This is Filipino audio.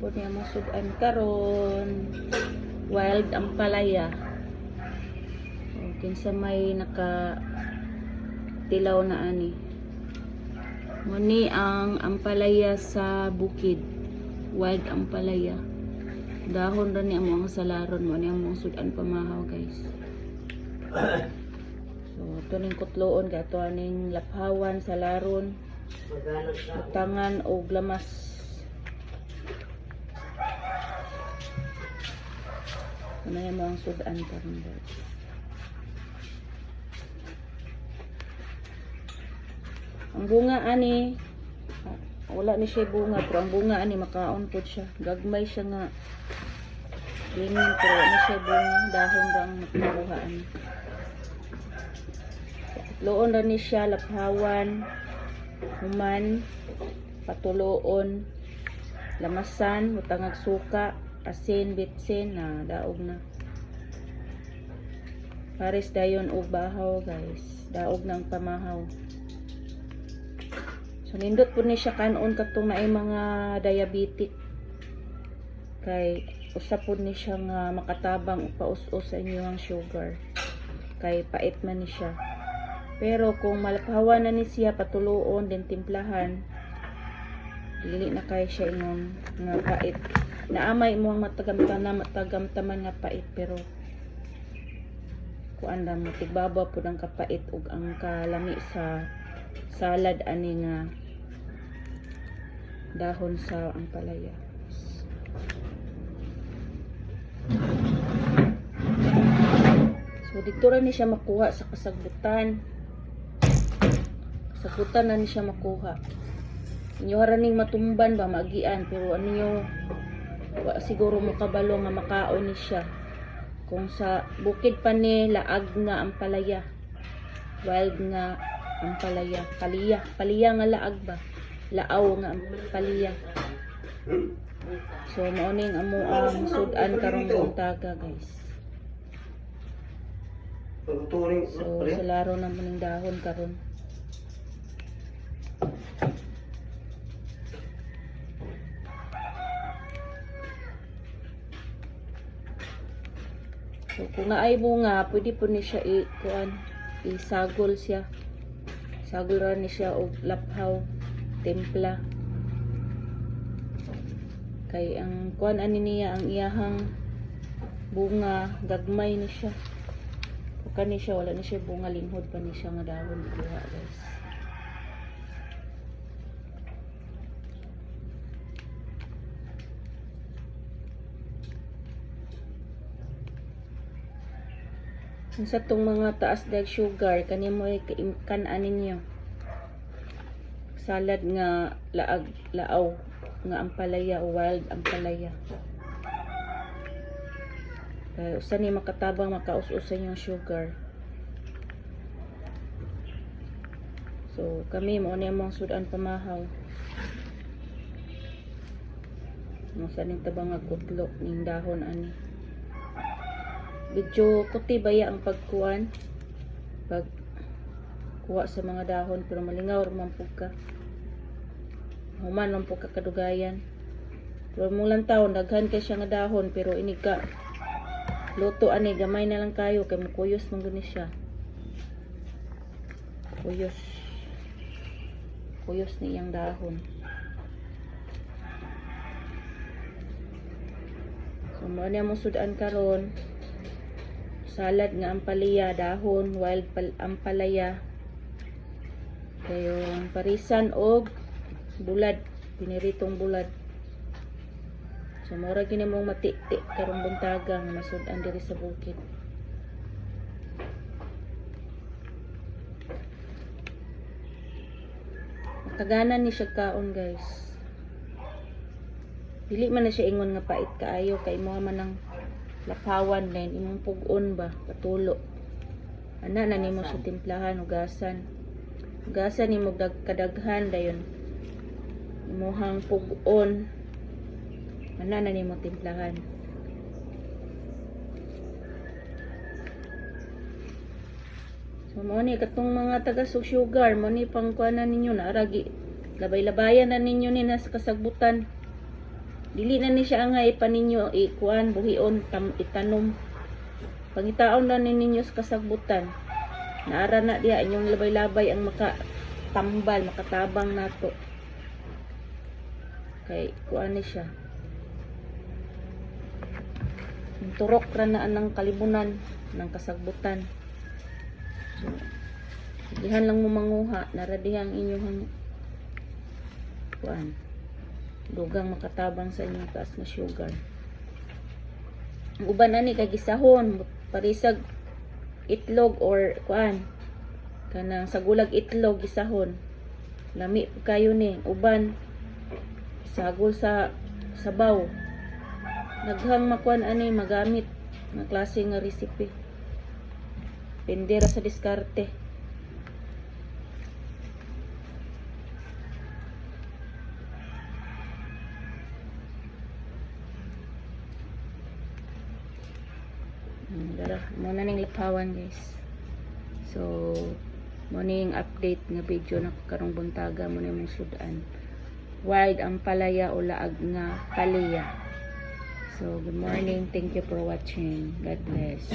po niya mo sudan karon. Wild ang palaya. Kinsa may naka tilaw na ani. Muni ang ampalaya sa bukid. Wild ampalaya dahon ra ni amo ang salaron. Mo ni among sudan pamahaw guys. So ito ning kutloon ka ito aning laphawan salaron. Butangan o glamas ano yung mga sudan karon guys ang bunga ani ah, wala ni siya bunga pero ang bunga ani makaon po siya. Gagmay siya nga. Ganyan, pero wala ni siya bunga. Dahon ra ang makuha ani. Loon ra ni siya laphawan human patuloon lamasan butangag suka asin bitsin na daog na. Pares dayon og bahaw guys. Daog ng pamahaw. So nindot po ni siya kanon katong naay mga diabetic. Kay usa ni siya nga makatabang paus-us sa inyong sugar. Kay pait man ni siya. Pero kung malaphawan na ni siya patuloon din timplahan dili na kay siya ingon nga pait naamay mo ang matagamtaman matagamtaman nga pait pero kuan lang mo tigbabaw pud ang kapait ug ang kalami sa salad ani nga dahon sa ampalaya so dito ra ni siya makuha sa kasagbutan. Kasagbutan na ni siya makuha. Inyo haraning matumban ba magian pero ano nyo wa siguro mo kabalo nga makaon ni siya. Kung sa bukid pa ni laag nga ang palaya. Wild nga ang palaya. Paliya. Paliya nga laag ba? Laaw nga ang paliya. So maoning amo ang sudan karong buntaga guys. So sa laro na mo ning dahon karon So, kung naay bunga, pwede po ni siya i, kuan, isagol siya. Sagol ra ni siya og laphaw, templa. Kay ang kuan ani niya ang iyahang bunga gagmay ni siya. Kani siya wala ni siya bunga linghod pa ni siya nga dahon kuha guys. Sa tong mga taas dag sugar, kani mo kan ninyo. Salad nga laag, laaw, nga ampalaya wild ampalaya. Kaya usa ni makatabang makaus-usan yung sugar. So, kami mo ni mong sudan pamahaw. Mo sa ning tabang nga kutlo ning dahon ani medyo kuti baya ang pagkuan pag kuha sa mga dahon pero malingaw man pug ka. Human man pug ka kadugayan. Pero mulang taon daghan kay siya nga dahon pero ini ka. Luto ani gamay na lang kayo kay mukuyos man gani siya. Kuyos. Kuyos ni iyang dahon. So mo niya mo sudan karon salad nga ampalaya dahon wild pal ampalaya kayong parisan og bulad piniritong bulad. So mura gini mong mati-ti karong buntaga nga masudan diri sa bukid. Makaganan ni siya kaon guys. Dili man na siya ingon nga pait kaayo kay mo man ang lapawan din imong pugon ba? Patulo. Ana na nimo sa timplahan ugasan ugasan nimo dag kadaghan dayon. Imuhang pugon. Ana na nimo timplahan. So mo ni katong mga taga sugar mo ni pangkuanan ninyo na aragi labay-labayan na ninyo ni nas kasagbutan dili na ni siya nga ipaninyo ikuan buhion tam, itanom. Pangitaon na ni ninyo sa kasagbutan. Naara na diya inyong labay-labay ang maka tambal makatabang nato. Kay kuan ni siya. Ang turok ra na ng kalibunan ng kasagbutan. So dihan lang mo manguha naradihang inyong kuan dugang makatabang sa inyong taas na sugar. Ang uban ani kay gisahon parisag itlog or kuan. Kanang sagulag itlog gisahon. Lami kayo ni uban sagol sa sabaw. Naghang makuan ani magamit nga klase nga recipe pendera sa diskarte Dara, muna ning lipawan guys. So, morning update nga video na karong buntaga mo na mong sudan. Wild ang palaya o laag nga palaya. So, good morning. Thank you for watching. God bless.